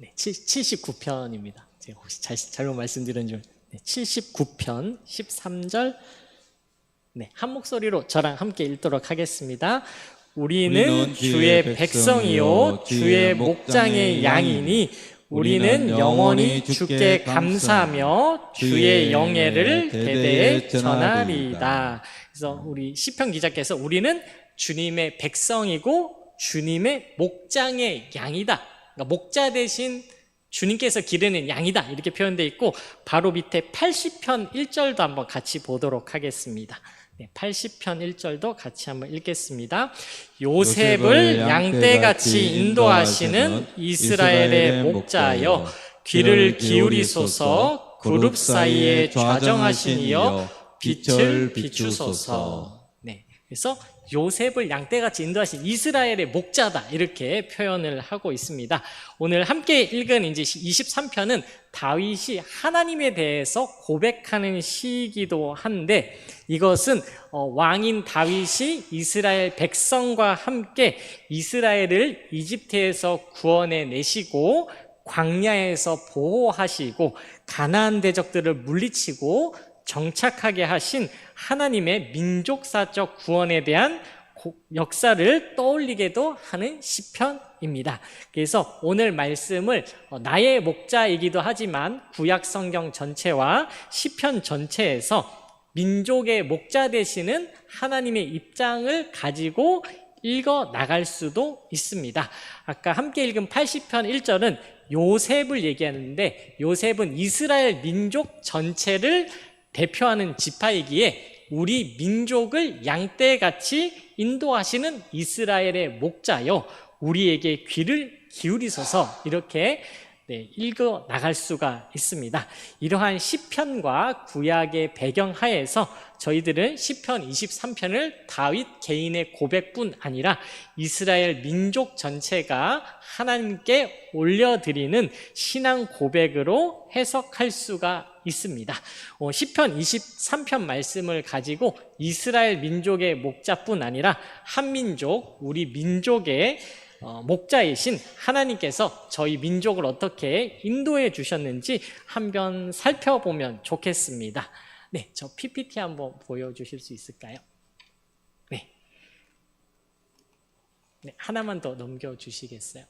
네, 79편입니다. 제가 혹시 잘, 잘못 말씀드린 줄. 네, 79편 13절. 네, 한 목소리로 저랑 함께 읽도록 하겠습니다. 우리는 우리는 주의 백성이요 주의 목장의 양이니 우리는 영원히 주께 감사하며 주의 영예를 대대에. 전하리이다. 그래서 우리 시편 기자께서 우리는 주님의 백성이고 주님의 목장의 양이다. 그러니까 목자 대신 주님께서 기르는 양이다. 이렇게 표현되어 있고 바로 밑에 80편 1절도 한번 같이 보도록 하겠습니다. 네, 80편 1절도 같이 한번 읽겠습니다. 요셉을 양떼같이 인도하시는 이스라엘의 목자여 귀를 기울이소서 그룹 사이에 좌정하신 이여 빛을 비추소서. 네. 그래서 요셉을 양떼같이 인도하신 이스라엘의 목자다. 이렇게 표현을 하고 있습니다. 오늘 함께 읽은 이제 23편은 다윗이 하나님에 대해서 고백하는 시이기도 한데 이것은 어, 왕인 다윗이 이스라엘 백성과 함께 이스라엘을 이집트에서 구원해 내시고 광야에서 보호하시고 가나안 대적들을 물리치고 정착하게 하신 하나님의 민족사적 구원에 대한 고- 역사를 떠올리게도 하는 시편입니다. 그래서 오늘 말씀을 어, 나의 목자이기도 하지만 구약 성경 전체와 시편 전체에서 민족의 목자 되시는 하나님의 입장을 가지고 읽어 나갈 수도 있습니다. 아까 함께 읽은 80편 1절은 요셉을 얘기하는데 요셉은 이스라엘 민족 전체를 대표하는 지파이기에 우리 민족을 양떼같이 인도하시는 이스라엘의 목자요 우리에게 귀를 기울이소서 이렇게 네, 읽어 나갈 수가 있습니다. 이러한 시편과 구약의 배경 하에서 저희들은 시편 23편을 다윗 개인의 고백뿐 아니라 이스라엘 민족 전체가 하나님께 올려드리는 신앙 고백으로 해석할 수가 있습니다. 어, 시편 23편 말씀을 가지고 이스라엘 민족의 목자뿐 아니라 한민족, 우리 민족의 어, 목자이신 하나님께서 저희 민족을 어떻게 인도해 주셨는지 한번 살펴보면 좋겠습니다. 네, 저 PPT 한번 보여주실 수 있을까요? 네. 네, 하나만 더 넘겨주시겠어요?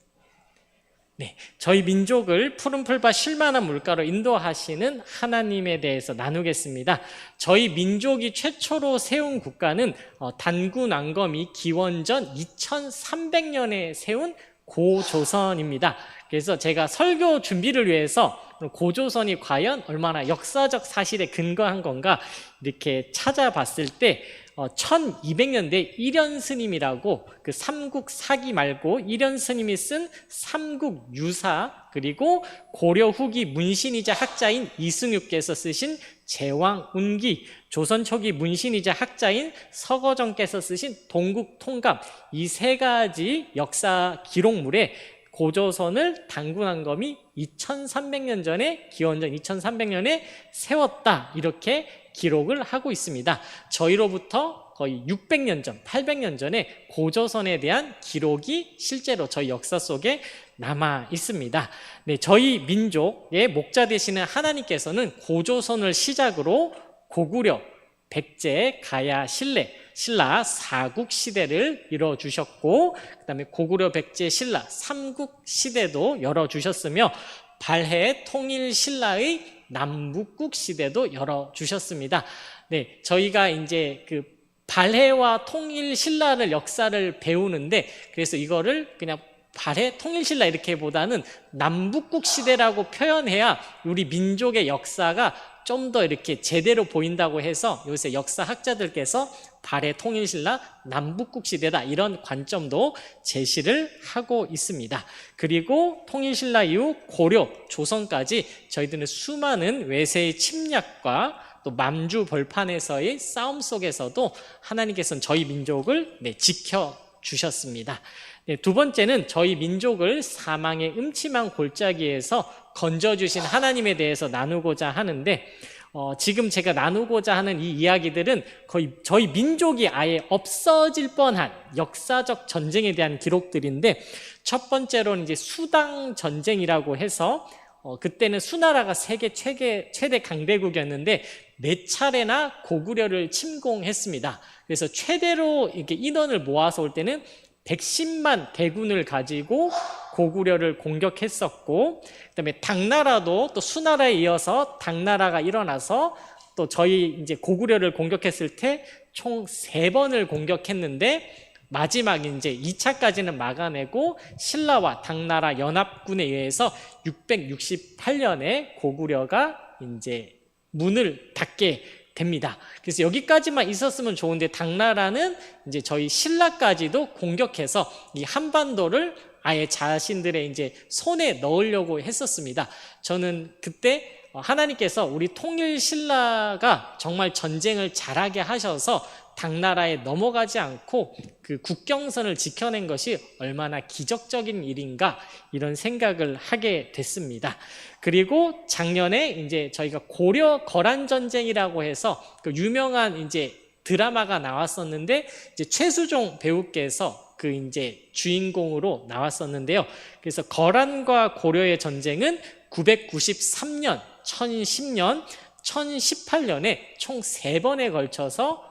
네, 저희 민족을 푸른 풀과 쉴만한 물가로 인도하시는 하나님에 대해서 나누겠습니다. 저희 민족이 최초로 세운 국가는 어, 단군 왕검이 기원전 2300년에 세운 고조선입니다. 그래서 제가 설교 준비를 위해서 고조선이 과연 얼마나 역사적 사실에 근거한 건가 이렇게 찾아봤을 때 어, 1200년대 일현 스님이라고 그 삼국 사기 말고 일현 스님이 쓴 삼국 유사 그리고 고려 후기 문신이자 학자인 이승육께서 쓰신 제왕 운기 조선 초기 문신이자 학자인 서거정께서 쓰신 동국 통감 이 세 가지 역사 기록물에 고조선을 단군왕검이 2300년 전에 기원전 2300년에 세웠다 이렇게 기록을 하고 있습니다. 저희로부터 거의 600년 전, 800년 전에 고조선에 대한 기록이 실제로 저희 역사 속에 남아 있습니다. 네, 저희 민족의 목자 되시는 하나님께서는 고조선을 시작으로 고구려, 백제, 가야, 신라, 신라 사국 시대를 이뤄 주셨고 그다음에 고구려, 백제, 신라 삼국 시대도 열어 주셨으며 발해 통일 신라의 남북국 시대도 열어 주셨습니다. 네, 저희가 이제 그 발해와 통일 신라를 역사를 배우는데 그래서 이거를 그냥 발해 통일 신라 이렇게 보다는 남북국 시대라고 표현해야 우리 민족의 역사가 좀 더 이렇게 제대로 보인다고 해서 요새 역사학자들께서 발해 통일 신라 남북국 시대다 이런 관점도 제시를 하고 있습니다. 그리고 통일 신라 이후 고려 조선까지 저희들은 수많은 외세의 침략과 또 만주 벌판에서의 싸움 속에서도 하나님께서는 저희 민족을 네, 지켜 주셨습니다. 네, 두 번째는 저희 민족을 사망의 음침한 골짜기에서 건져주신 하나님에 대해서 나누고자 하는데 어, 지금 제가 나누고자 하는 이 이야기들은 거의 저희 민족이 아예 없어질 뻔한 역사적 전쟁에 대한 기록들인데 첫 번째로는 이제 수당 전쟁이라고 해서 어, 그때는 수나라가 세계 최대, 최대 강대국이었는데 네 차례나 고구려를 침공했습니다. 그래서 최대로 이렇게 인원을 모아서 올 때는 110만 대군을 가지고 고구려를 공격했었고, 그다음에 당나라도 또 수나라에 이어서 당나라가 일어나서 또 저희 이제 고구려를 공격했을 때 총 세 번을 공격했는데 마지막 이제 2차까지는 막아내고 신라와 당나라 연합군에 의해서 668년에 고구려가 이제 문을 닫게 됩니다. 그래서 여기까지만 있었으면 좋은데 당나라는 이제 저희 신라까지도 공격해서 이 한반도를 아예 자신들의 이제 손에 넣으려고 했었습니다. 저는 그때 하나님께서 우리 통일 신라가 정말 전쟁을 잘하게 하셔서 당나라에 넘어가지 않고 그 국경선을 지켜낸 것이 얼마나 기적적인 일인가 이런 생각을 하게 됐습니다. 그리고 작년에 이제 저희가 고려 거란 전쟁이라고 해서 그 유명한 이제 드라마가 나왔었는데 이제 최수종 배우께서 그 이제 주인공으로 나왔었는데요. 그래서 거란과 고려의 전쟁은 993년, 1010년, 1018년에 총 세 번에 걸쳐서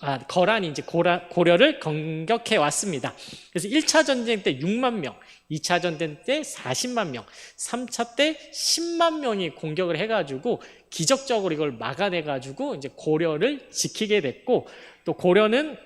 아, 거란이 이제 고라, 고려를 공격해 왔습니다. 그래서 1차 전쟁 때 6만 명, 2차 전쟁 때 40만 명, 3차 때 10만 명이 공격을 해가지고 기적적으로 이걸 막아내가지고 이제 고려를 지키게 됐고 또 고려는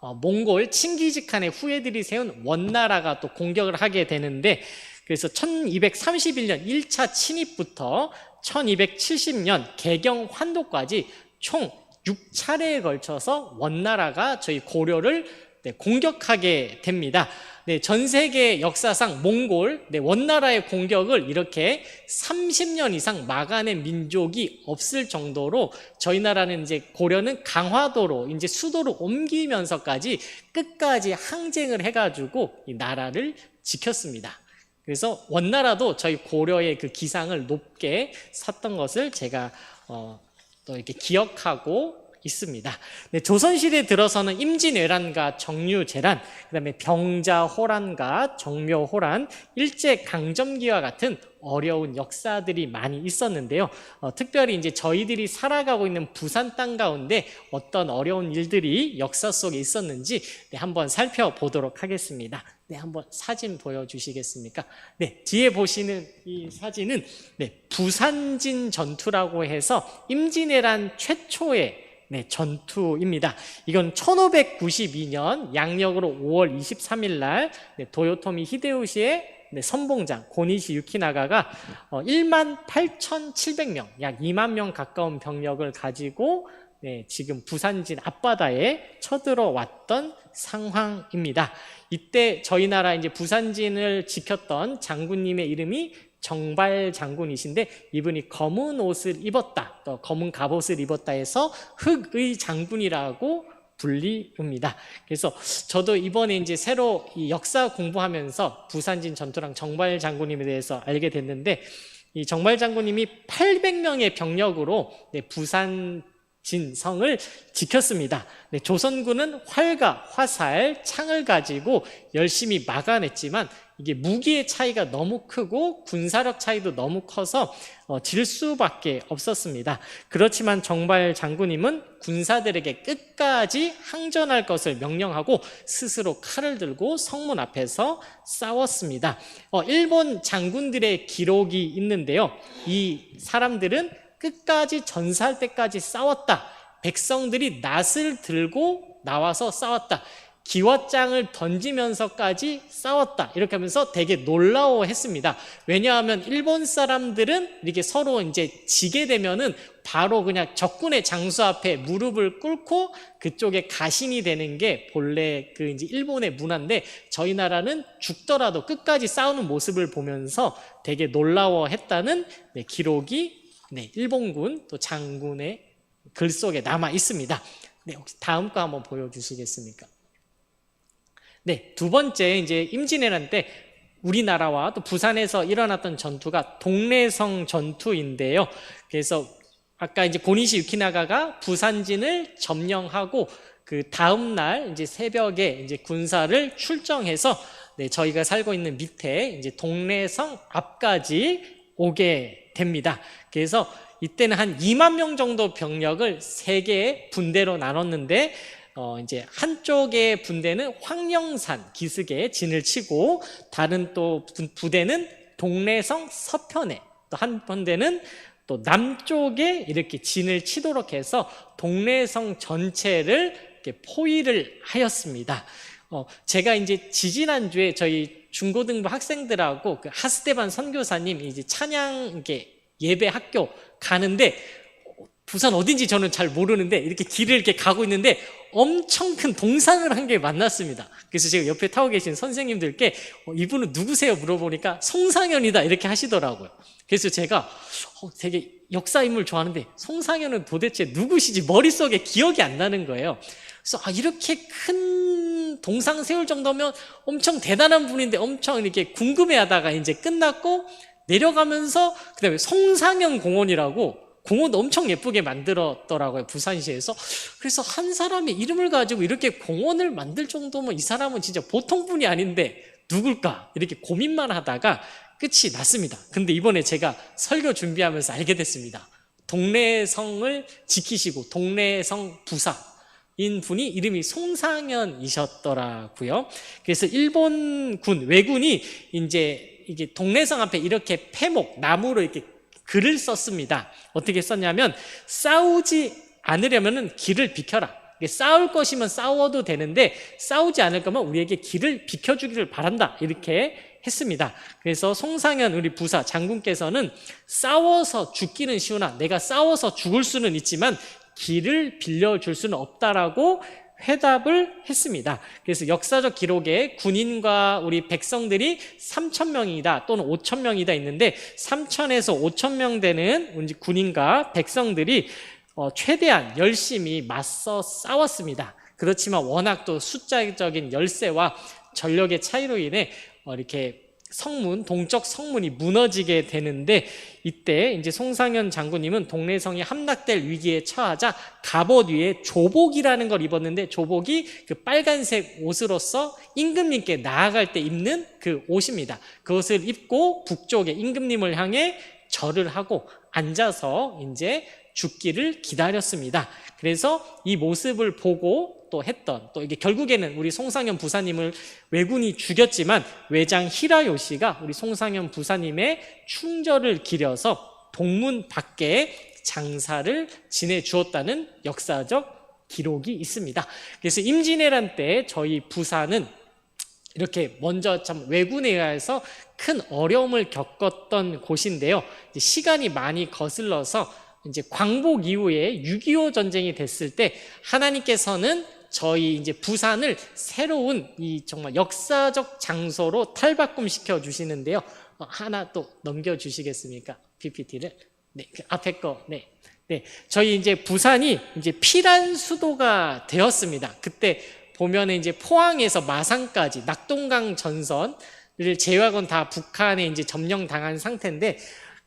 어, 몽골 칭기즈칸의 후예들이 세운 원나라가 또 공격을 하게 되는데 그래서 1231년 1차 침입부터 1270년 개경 환도까지 총 6차례에 걸쳐서 원나라가 저희 고려를 네, 공격하게 됩니다. 네, 전 세계 역사상 몽골, 네, 원나라의 공격을 이렇게 30년 이상 막아낸 민족이 없을 정도로 저희 나라는 이제 고려는 강화도로 이제 수도로 옮기면서까지 끝까지 항쟁을 해가지고 이 나라를 지켰습니다. 그래서 원나라도 저희 고려의 그 기상을 높게 샀던 것을 제가 어, 또 이렇게 기억하고 있습니다. 네, 조선시대에 들어서는 임진왜란과 정유재란, 그 다음에 병자호란과 정묘호란, 일제강점기와 같은 어려운 역사들이 많이 있었는데요. 어, 특별히 이제 저희들이 살아가고 있는 부산 땅 가운데 어떤 어려운 일들이 역사 속에 있었는지 네, 한번 살펴보도록 하겠습니다. 네, 한번 사진 보여주시겠습니까? 네, 뒤에 보시는 이 사진은 네, 부산진 전투라고 해서 임진왜란 최초의 네, 전투입니다. 이건 1592년 양력으로 5월 23일 날 네, 도요토미 히데요시의 네, 선봉장 고니시 유키나가가 어, 1만 8,700명, 약 2만 명 가까운 병력을 가지고 네, 지금 부산진 앞바다에 쳐들어왔던 상황입니다. 이때 저희 나라 이제 부산진을 지켰던 장군님의 이름이 정발 장군이신데 이분이 검은 옷을 입었다, 또 검은 갑옷을 입었다 해서 흑의 장군이라고 불리웁니다. 그래서 저도 이번에 이제 새로 이 역사 공부하면서 부산진 전투랑 정발 장군님에 대해서 알게 됐는데 이 정발 장군님이 800명의 병력으로 네, 부산 진성을 지켰습니다. 네, 조선군은 활과 화살, 창을 가지고 열심히 막아냈지만 이게 무기의 차이가 너무 크고 군사력 차이도 너무 커서 어, 질 수밖에 없었습니다. 그렇지만 정발 장군님은 군사들에게 끝까지 항전할 것을 명령하고 스스로 칼을 들고 성문 앞에서 싸웠습니다. 어, 일본 장군들의 기록이 있는데요. 이 사람들은 끝까지 전사할 때까지 싸웠다. 백성들이 낫을 들고 나와서 싸웠다. 기왓장을 던지면서까지 싸웠다. 이렇게 하면서 되게 놀라워했습니다. 왜냐하면 일본 사람들은 이렇게 서로 이제 지게 되면은 바로 그냥 적군의 장수 앞에 무릎을 꿇고 그쪽에 가신이 되는 게 본래 그 이제 일본의 문화인데 저희 나라는 죽더라도 끝까지 싸우는 모습을 보면서 되게 놀라워했다는 네, 기록이 네, 일본군 또 장군의 글 속에 남아 있습니다. 네, 혹시 다음 거 한번 보여주시겠습니까? 네, 두 번째 이제 임진왜란 때 우리나라와 또 부산에서 일어났던 전투가 동래성 전투인데요. 그래서 아까 이제 고니시 유키나가가 부산진을 점령하고 그 다음 날 이제 새벽에 이제 군사를 출정해서 네, 저희가 살고 있는 밑에 이제 동래성 앞까지 오게 됩니다. 그래서 이때는 한 2만 명 정도 병력을 세 개의 분대로 나눴는데 어 이제 한쪽의 분대는 황령산 기슭에 진을 치고 다른 또 부- 부대는 동래성 서편에 또 한 분대는 또 남쪽에 이렇게 진을 치도록 해서 동래성 전체를 이렇게 포위를 하였습니다. 어, 제가 이제 지지난주에 저희 중고등부 학생들하고 그 하스테반 선교사님 이제 찬양 이렇게 예배 학교 가는데 부산 어딘지 저는 잘 모르는데 이렇게 길을 이렇게 가고 있는데 엄청 큰 동상을 한 개 만났습니다. 그래서 제가 옆에 타고 계신 선생님들께 어, 이분은 누구세요? 물어보니까 송상현이다 이렇게 하시더라고요. 그래서 제가 어, 되게 역사 인물 좋아하는데 송상현은 도대체 누구시지 머릿속에 기억이 안 나는 거예요. 그래서 아, 이렇게 큰 동상 세울 정도면 엄청 대단한 분인데 엄청 이렇게 궁금해하다가 이제 끝났고 내려가면서 그다음에 송상현 공원이라고 공원도 엄청 예쁘게 만들었더라고요 부산시에서. 그래서 한 사람의 이름을 가지고 이렇게 공원을 만들 정도면 이 사람은 진짜 보통 분이 아닌데 누굴까? 이렇게 고민만 하다가 끝이 났습니다. 근데 이번에 제가 설교 준비하면서 알게 됐습니다. 동래성을 지키시고 동래성 부사 인 분이 이름이 송상현이셨더라고요 그래서 일본군 왜군이 이제 이게 동래성 앞에 이렇게 패목 나무로 이렇게 글을 썼습니다. 어떻게 썼냐면 싸우지 않으려면은 길을 비켜라. 싸울 것이면 싸워도 되는데 싸우지 않을 거면 우리에게 길을 비켜주기를 바란다. 이렇게 했습니다. 그래서 송상현 우리 부사 장군께서는 싸워서 죽기는 쉬우나 내가 싸워서 죽을 수는 있지만 길을 빌려줄 수는 없다라고 회답을 했습니다. 그래서 역사적 기록에 군인과 우리 백성들이 3천 명이다 또는 5천 명이다 있는데 3천에서 5천 명 되는 우리 군인과 백성들이 어, 최대한 열심히 맞서 싸웠습니다. 그렇지만 워낙 또 숫자적인 열세와 전력의 차이로 인해 어, 이렇게 성문, 동쪽 성문이 무너지게 되는데 이때 이제 송상현 장군님은 동래성이 함락될 위기에 처하자 갑옷 위에 조복이라는 걸 입었는데 조복이 그 빨간색 옷으로서 임금님께 나아갈 때 입는 그 옷입니다. 그것을 입고 북쪽에 임금님을 향해 절을 하고 앉아서 이제 죽기를 기다렸습니다. 그래서 이 모습을 보고 또 했던 또 이게 결국에는 우리 송상현 부사님을 왜군이 죽였지만 외장 히라요시가 우리 송상현 부사님의 충절을 기려서 동문 밖에 장사를 지내 주었다는 역사적 기록이 있습니다. 그래서 임진왜란 때 저희 부사는 이렇게 먼저 참 왜군에 의해서 큰 어려움을 겪었던 곳인데요. 시간이 많이 거슬러서 이제 광복 이후에 6.25 전쟁이 됐을 때 하나님께서는 저희 이제 부산을 새로운 이 정말 역사적 장소로 탈바꿈 시켜 주시는데요. 어, 하나 또 넘겨 주시겠습니까? PPT를. 네, 그 앞에 거. 네. 네. 저희 이제 부산이 이제 피란 수도가 되었습니다. 그때 보면은 이제 포항에서 마산까지 낙동강 전선을 제외하고는 다 북한에 이제 점령당한 상태인데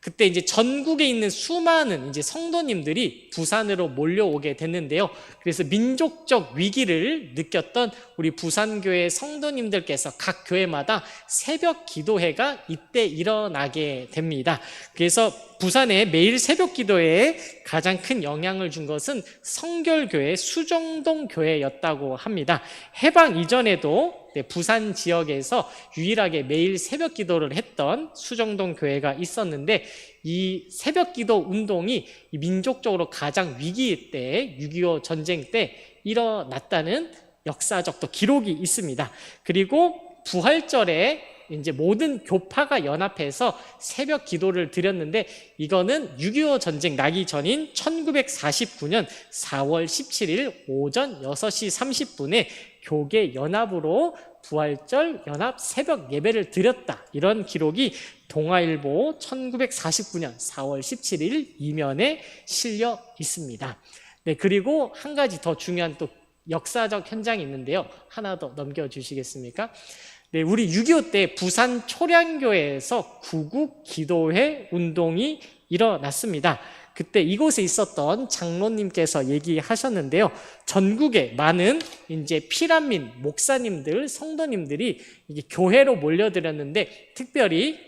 그때 이제 전국에 있는 수많은 이제 성도님들이 부산으로 몰려오게 됐는데요. 그래서 민족적 위기를 느꼈던 우리 부산교회 성도님들께서 각 교회마다 새벽 기도회가 이때 일어나게 됩니다. 그래서 부산에 매일 새벽 기도회에 가장 큰 영향을 준 것은 성결교회 수정동 교회였다고 합니다. 해방 이전에도 네, 부산 지역에서 유일하게 매일 새벽 기도를 했던 수정동 교회가 있었는데 이 새벽 기도 운동이 민족적으로 가장 위기 때, 6.25 전쟁 때 일어났다는 역사적 또 기록이 있습니다. 그리고 부활절에 이제 모든 교파가 연합해서 새벽 기도를 드렸는데 이거는 6.25 전쟁 나기 전인 1949년 4월 17일 오전 6시 30분에 교계 연합으로 부활절 연합 새벽 예배를 드렸다. 이런 기록이 동아일보 1949년 4월 17일 이면에 실려 있습니다. 네, 그리고 한 가지 더 중요한 또 역사적 현장이 있는데요. 하나 더 넘겨 주시겠습니까? 네, 우리 6.25 때 부산 초량교회에서 구국 기도회 운동이 일어났습니다. 그때 이곳에 있었던 장로님께서 얘기하셨는데요. 전국에 많은 이제 피란민 목사님들, 성도님들이 이게 교회로 몰려들었는데 특별히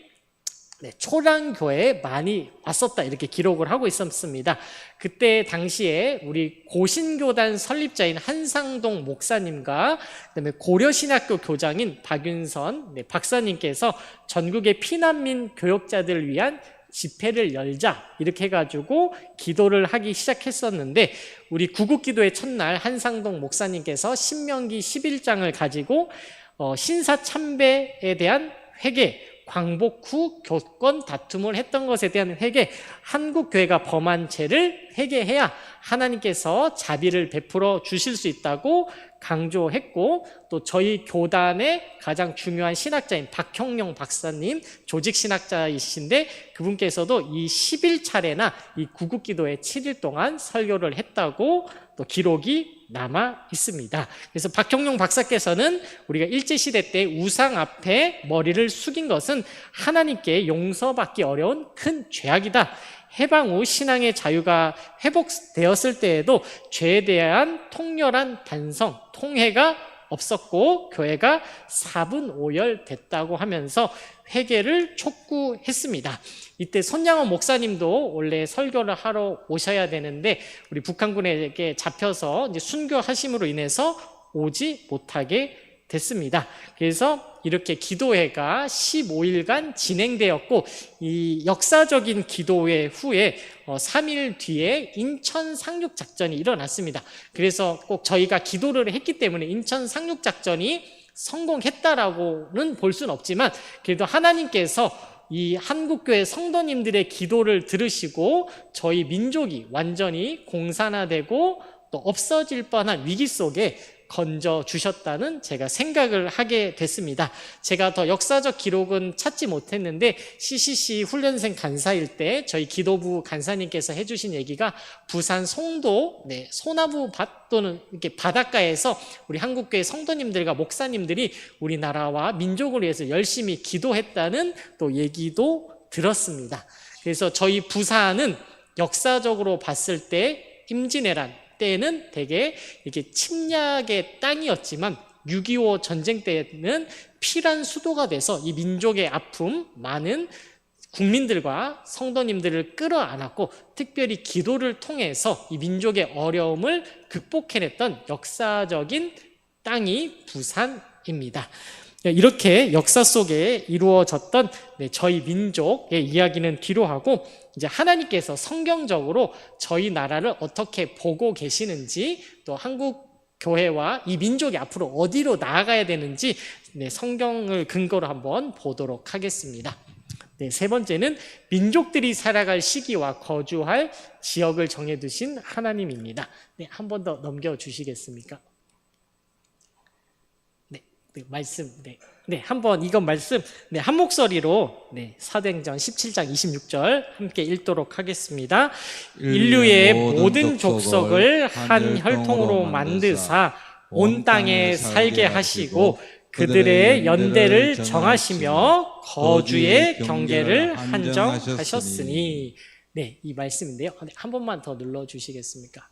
네, 초랑교회에 많이 왔었다 이렇게 기록을 하고 있었습니다. 그때 당시에 우리 고신교단 설립자인 한상동 목사님과 그다음에 고려신학교 교장인 박윤선 네, 박사님께서 전국의 피난민 교역자들을 위한 집회를 열자. 이렇게 해가지고 기도를 하기 시작했었는데 우리 구국기도의 첫날 한상동 목사님께서 신명기 11장을 가지고 어, 신사 참배에 대한 회개 광복 후 교권 다툼을 했던 것에 대한 회개, 한국 교회가 범한 죄를 회개해야 하나님께서 자비를 베풀어 주실 수 있다고 강조했고 또 저희 교단의 가장 중요한 신학자인 박형룡 박사님 조직 신학자이신데 그분께서도 이 11차례나 이 구국기도에 7일 동안 설교를 했다고 또 기록이 남아 있습니다. 그래서 박형룡 박사께서는 우리가 일제시대 때 우상 앞에 머리를 숙인 것은 하나님께 용서받기 어려운 큰 죄악이다. 해방 후 신앙의 자유가 회복되었을 때에도 죄에 대한 통렬한 반성, 통해가 없었고 교회가 사분오열 됐다고 하면서 회개를 촉구했습니다. 이때 손양원 목사님도 원래 설교를 하러 오셔야 되는데 우리 북한군에게 잡혀서 순교하심으로 인해서 오지 못하게 됐습니다. 그래서 이렇게 기도회가 15일간 진행되었고 이 역사적인 기도회 후에 3일 뒤에 인천 상륙 작전이 일어났습니다. 그래서 꼭 저희가 기도를 했기 때문에 인천 상륙 작전이 성공했다라고는 볼 수는 없지만 그래도 하나님께서 이 한국교회 성도님들의 기도를 들으시고 저희 민족이 완전히 공산화되고 또 없어질 뻔한 위기 속에 건져 주셨다는 제가 생각을 하게 됐습니다. 제가 더 역사적 기록은 찾지 못했는데 CCC 훈련생 간사일 때 저희 기도부 간사님께서 해주신 얘기가 부산 송도 네, 소나무 밭 또는 이렇게 바닷가에서 우리 한국교회 성도님들과 목사님들이 우리나라와 민족을 위해서 열심히 기도했다는 또 얘기도 들었습니다. 그래서 저희 부산은 역사적으로 봤을 때 임진왜란 때는 되게 이렇게 침략의 땅이었지만 6.25 전쟁 때는 피란 수도가 돼서 이 민족의 아픔, 많은 국민들과 성도님들을 끌어안았고 특별히 기도를 통해서 이 민족의 어려움을 극복해냈던 역사적인 땅이 부산입니다. 이렇게 역사 속에 이루어졌던 네, 저희 민족의 이야기는 뒤로 하고 이제 하나님께서 성경적으로 저희 나라를 어떻게 보고 계시는지 또 한국 교회와 이 민족이 앞으로 어디로 나아가야 되는지 네, 성경을 근거로 한번 보도록 하겠습니다. 네, 세 번째는 민족들이 살아갈 시기와 거주할 지역을 정해두신 하나님입니다. 네, 한 번 더 넘겨주시겠습니까? 네, 말씀, 네. 네, 한번 이건 말씀, 네, 한 목소리로, 네, 사도행전 17장 26절 함께 읽도록 하겠습니다. 인류의 모든 족속을 한 혈통으로 만드사 온 땅에 살게 하시고 그들의 연대를 정하시며 거주의 경계를 한정하셨으니. 네, 이 말씀인데요. 네, 한 번만 더 눌러 주시겠습니까?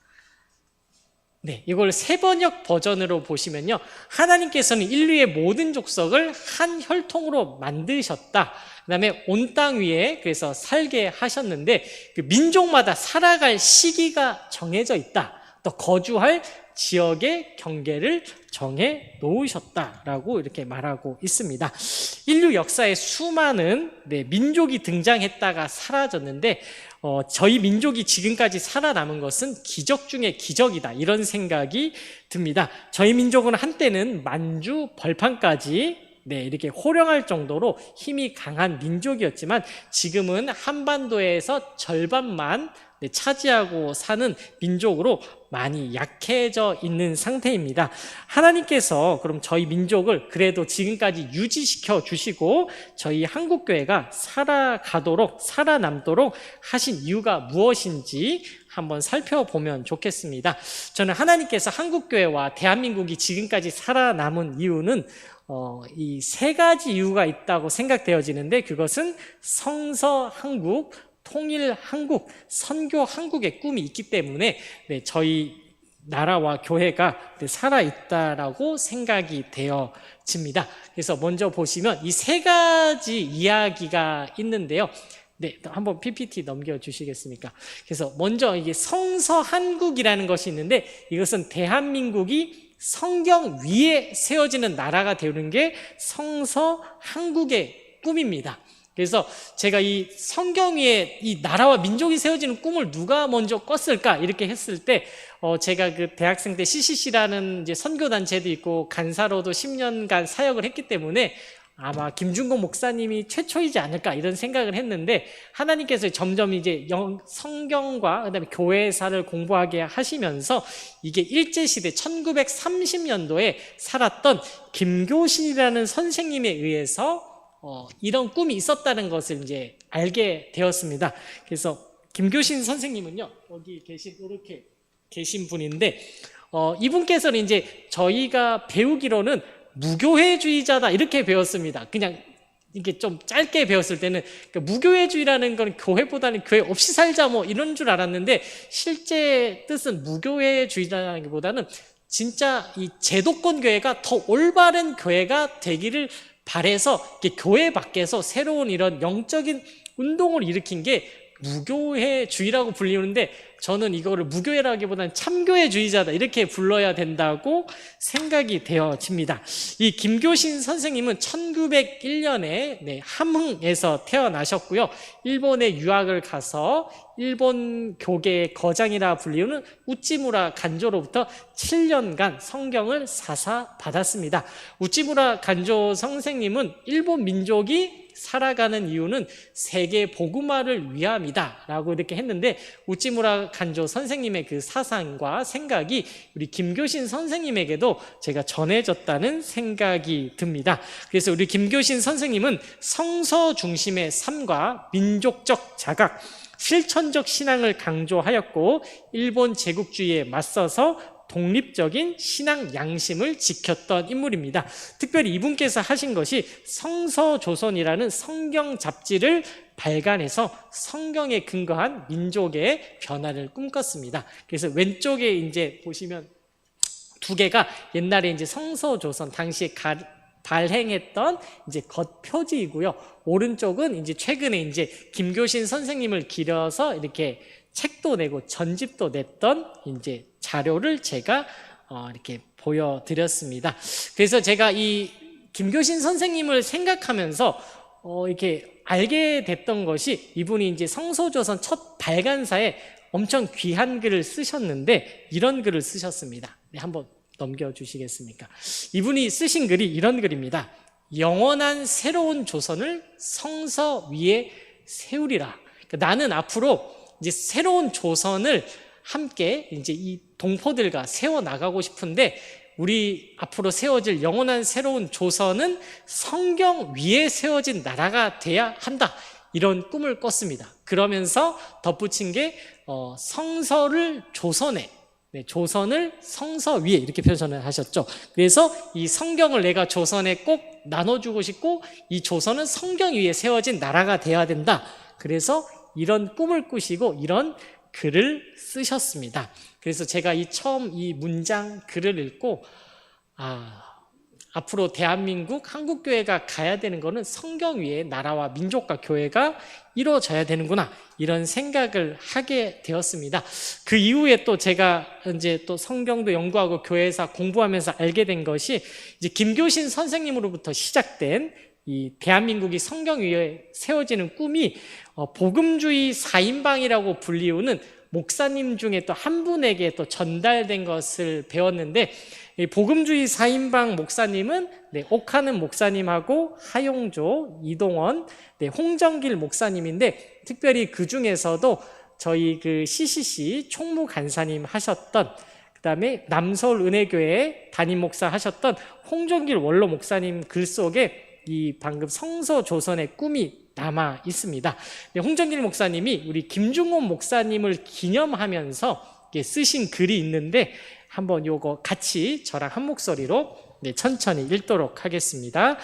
네, 이걸 세번역 버전으로 보시면요. 하나님께서는 인류의 모든 족속을 한 혈통으로 만드셨다. 그 다음에 온 땅 위에 그래서 살게 하셨는데 그 민족마다 살아갈 시기가 정해져 있다. 또 거주할 지역의 경계를 정해 놓으셨다라고 이렇게 말하고 있습니다. 인류 역사에 수많은 네, 민족이 등장했다가 사라졌는데 어, 저희 민족이 지금까지 살아남은 것은 기적 중의 기적이다. 이런 생각이 듭니다. 저희 민족은 한때는 만주 벌판까지 네, 이렇게 호령할 정도로 힘이 강한 민족이었지만 지금은 한반도에서 절반만 네, 차지하고 사는 민족으로 많이 약해져 있는 상태입니다. 하나님께서 그럼 저희 민족을 그래도 지금까지 유지시켜 주시고 저희 한국교회가 살아가도록 살아남도록 하신 이유가 무엇인지 한번 살펴보면 좋겠습니다. 저는 하나님께서 한국교회와 대한민국이 지금까지 살아남은 이유는 어, 이 세 가지 이유가 있다고 생각되어지는데 그것은 성서 한국 통일 한국, 선교 한국의 꿈이 있기 때문에 네, 저희 나라와 교회가 네, 살아있다라고 생각이 되어집니다. 그래서 먼저 보시면 이 세 가지 이야기가 있는데요. 네, 또 한번 PPT 넘겨주시겠습니까? 그래서 먼저 이게 성서 한국이라는 것이 있는데 이것은 대한민국이 성경 위에 세워지는 나라가 되는 게 성서 한국의 꿈입니다. 그래서 제가 이 성경 위에 이 나라와 민족이 세워지는 꿈을 누가 먼저 꿨을까 이렇게 했을 때 어, 제가 그 대학생 때 CCC라는 이제 선교단체도 있고 간사로도 10년간 사역을 했기 때문에 아마 김준공 목사님이 최초이지 않을까 이런 생각을 했는데 하나님께서 점점 이제 영, 성경과 그다음에 교회사를 공부하게 하시면서 이게 일제 시대 1930년도에 살았던 김교신이라는 선생님에 의해서 어, 이런 꿈이 있었다는 것을 이제 알게 되었습니다. 그래서 김교신 선생님은요 여기 계신 이렇게 계신 분인데 어, 이분께서는 이제 저희가 배우기로는 무교회주의자다 이렇게 배웠습니다. 그냥 이게 좀 짧게 배웠을 때는 그러니까 무교회주의라는 건 교회보다는 교회 없이 살자 뭐 이런 줄 알았는데 실제 뜻은 무교회주의라기보다는 진짜 이 제도권 교회가 더 올바른 교회가 되기를 바래서 교회 밖에서 새로운 이런 영적인 운동을 일으킨 게 무교회주의라고 불리는데 저는 이거를 무교회라기보다는 참교회주의자다 이렇게 불러야 된다고 생각이 되어집니다. 이 김교신 선생님은 1901년에 네, 함흥에서 태어나셨고요. 일본에 유학을 가서 일본 교계의 거장이라 불리우는 우찌무라 간조로부터 7년간 성경을 사사 받았습니다. 우찌무라 간조 선생님은 일본 민족이 살아가는 이유는 세계 복음화를 위함이다라고 이렇게 했는데 우찌무라 간조 선생님의 그 사상과 생각이 우리 김교신 선생님에게도 제가 전해졌다는 생각이 듭니다. 그래서 우리 김교신 선생님은 성서 중심의 삶과 민족적 자각 실천적 신앙을 강조하였고 일본 제국주의에 맞서서 독립적인 신앙 양심을 지켰던 인물입니다. 특별히 이분께서 하신 것이 성서조선이라는 성경 잡지를 발간해서 성경에 근거한 민족의 변화를 꿈꿨습니다. 그래서 왼쪽에 이제 보시면 두 개가 옛날에 이제 성서조선 당시에 가, 발행했던 이제 겉표지이고요. 오른쪽은 이제 최근에 이제 김교신 선생님을 기려서 이렇게 책도 내고 전집도 냈던 이제 자료를 제가 어, 이렇게 보여드렸습니다. 그래서 제가 이 김교신 선생님을 생각하면서 어, 이렇게 알게 됐던 것이 이분이 이제 성소조선 첫 발간사에 엄청 귀한 글을 쓰셨는데 이런 글을 쓰셨습니다. 네, 한번 넘겨주시겠습니까? 이분이 쓰신 글이 이런 글입니다. 영원한 새로운 조선을 성서 위에 세우리라. 그러니까 나는 앞으로 이제 새로운 조선을 함께 이제 이 동포들과 세워 나가고 싶은데 우리 앞으로 세워질 영원한 새로운 조선은 성경 위에 세워진 나라가 돼야 한다. 이런 꿈을 꿨습니다. 그러면서 덧붙인 게 어, 성서를 조선에 네, 조선을 성서 위에 이렇게 표현을 하셨죠. 그래서 이 성경을 내가 조선에 꼭 나눠주고 싶고 이 조선은 성경 위에 세워진 나라가 돼야 된다. 그래서 이런 꿈을 꾸시고 이런 글을 쓰셨습니다. 그래서 제가 이 처음 이 문장 글을 읽고 아 앞으로 대한민국 한국 교회가 가야 되는 것은 성경 위에 나라와 민족과 교회가 이루어져야 되는구나 이런 생각을 하게 되었습니다. 그 이후에 또 제가 이제 또 성경도 연구하고 교회에서 공부하면서 알게 된 것이 이제 김교신 선생님으로부터 시작된 이 대한민국이 성경 위에 세워지는 꿈이 어, 복음주의 4인방이라고 불리우는 목사님 중에 또 한 분에게 또 전달된 것을 배웠는데 복음주의 4인방 목사님은 네, 옥하는 목사님하고 하용조, 이동원, 네, 홍정길 목사님인데 특별히 그 중에서도 저희 그 CCC 총무 간사님 하셨던 그다음에 남서울 은혜교회 담임 목사 하셨던 홍정길 원로 목사님 글 속에 이 방금 성서 조선의 꿈이 남아 있습니다. 네, 홍정길 목사님이 우리 김중원 목사님을 기념하면서 쓰신 글이 있는데 한번 요거 같이 저랑 한 목소리로 네, 천천히 읽도록 하겠습니다.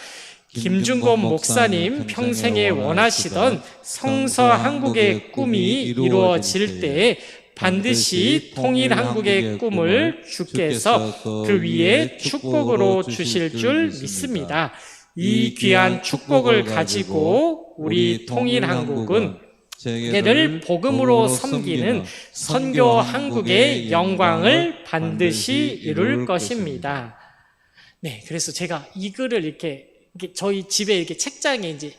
김준곤 목사님 평생에 원하시던 성서 한국의 꿈이 이루어질 때에 반드시 통일 한국의 꿈을 주께서 그 위에 축복으로 주실 줄 믿습니다. 이 귀한 축복을 가지고 우리 통일 한국은 세계를 복음으로 섬기는 선교 한국의 영광을 반드시 이룰 것입니다. 네, 그래서 제가 이 글을 이렇게, 이렇게 저희 집에 이렇게 책장에 이제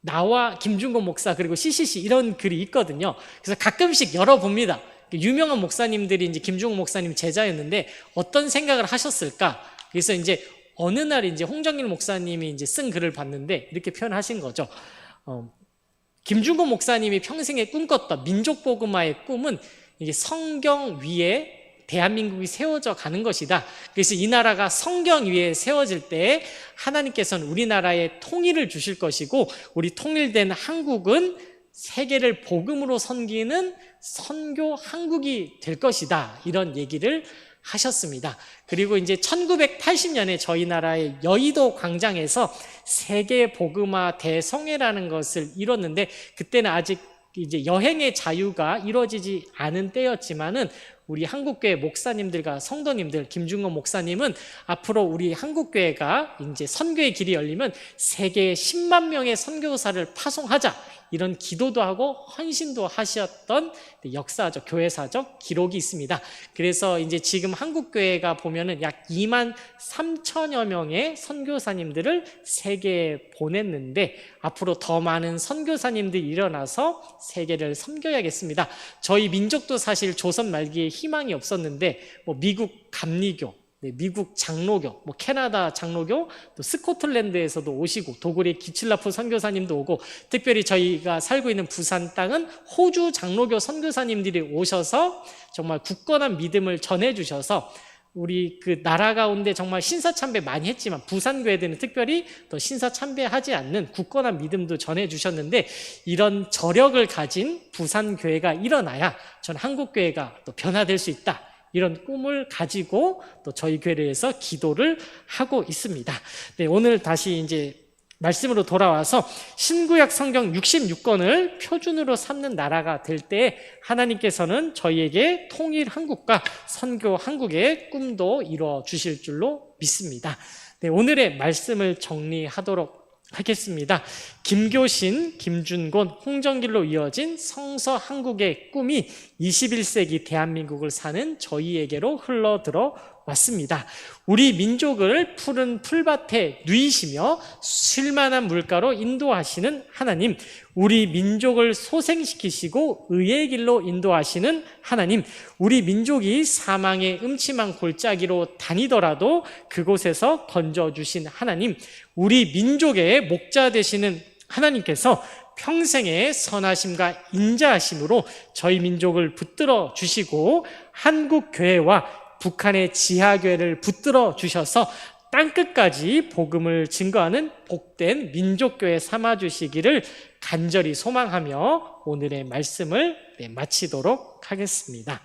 나와 김준곤 목사 그리고 CCC 이런 글이 있거든요. 그래서 가끔씩 열어봅니다. 유명한 목사님들이 이제 김준곤 목사님 제자였는데 어떤 생각을 하셨을까? 그래서 이제 어느 날 이제 홍정일 목사님이 이제 쓴 글을 봤는데 이렇게 표현하신 거죠. 어, 김준곤 목사님이 평생에 꿈꿨던 민족 복음화의 꿈은 이게 성경 위에 대한민국이 세워져 가는 것이다. 그래서 이 나라가 성경 위에 세워질 때 하나님께서는 우리나라에 통일을 주실 것이고 우리 통일된 한국은 세계를 복음으로 섬기는 선교 한국이 될 것이다. 이런 얘기를 하셨습니다. 그리고 이제 1980년에 저희 나라의 여의도 광장에서 세계 복음화 대성회라는 것을 이뤘는데 그때는 아직 이제 여행의 자유가 이루어지지 않은 때였지만은 우리 한국교회 목사님들과 성도님들 김중건 목사님은 앞으로 우리 한국교회가 이제 선교의 길이 열리면 세계 10만 명의 선교사를 파송하자 이런 기도도 하고 헌신도 하셨던 역사적 교회사적 기록이 있습니다. 그래서 이제 지금 한국 교회가 보면은 약 2만 3천여 명의 선교사님들을 세계에 보냈는데 앞으로 더 많은 선교사님들이 일어나서 세계를 섬겨야겠습니다. 저희 민족도 사실 조선 말기에 희망이 없었는데 뭐 미국 감리교 네, 미국 장로교, 뭐 캐나다 장로교, 또 스코틀랜드에서도 오시고 도굴의 기칠라프 선교사님도 오고 특별히 저희가 살고 있는 부산 땅은 호주 장로교 선교사님들이 오셔서 정말 굳건한 믿음을 전해 주셔서 우리 그 나라 가운데 정말 신사 참배 많이 했지만 부산 교회들은 특별히 또 신사 참배하지 않는 굳건한 믿음도 전해 주셨는데 이런 저력을 가진 부산 교회가 일어나야 전 한국 교회가 또 변화될 수 있다. 이런 꿈을 가지고 또 저희 교회에서 기도를 하고 있습니다. 네, 오늘 다시 이제 말씀으로 돌아와서 신구약 성경 66권을 표준으로 삼는 나라가 될 때 하나님께서는 저희에게 통일 한국과 선교 한국의 꿈도 이루어 주실 줄로 믿습니다. 네, 오늘의 말씀을 정리하도록 하겠습니다. 김교신, 김준곤, 홍정길로 이어진 성서 한국의 꿈이 21세기 대한민국을 사는 저희에게로 흘러들어 왔습니다. 우리 민족을 푸른 풀밭에 누이시며 쉴만한 물가로 인도하시는 하나님, 우리 민족을 소생시키시고 의의 길로 인도하시는 하나님, 우리 민족이 사망의 음침한 골짜기로 다니더라도 그곳에서 건져주신 하나님, 우리 민족의 목자 되시는 하나님께서 평생의 선하심과 인자하심으로 저희 민족을 붙들어 주시고 한국 교회와 북한의 지하교회를 붙들어 주셔서 땅끝까지 복음을 증거하는 복된 민족교회 삼아 주시기를 간절히 소망하며 오늘의 말씀을 네, 마치도록 하겠습니다.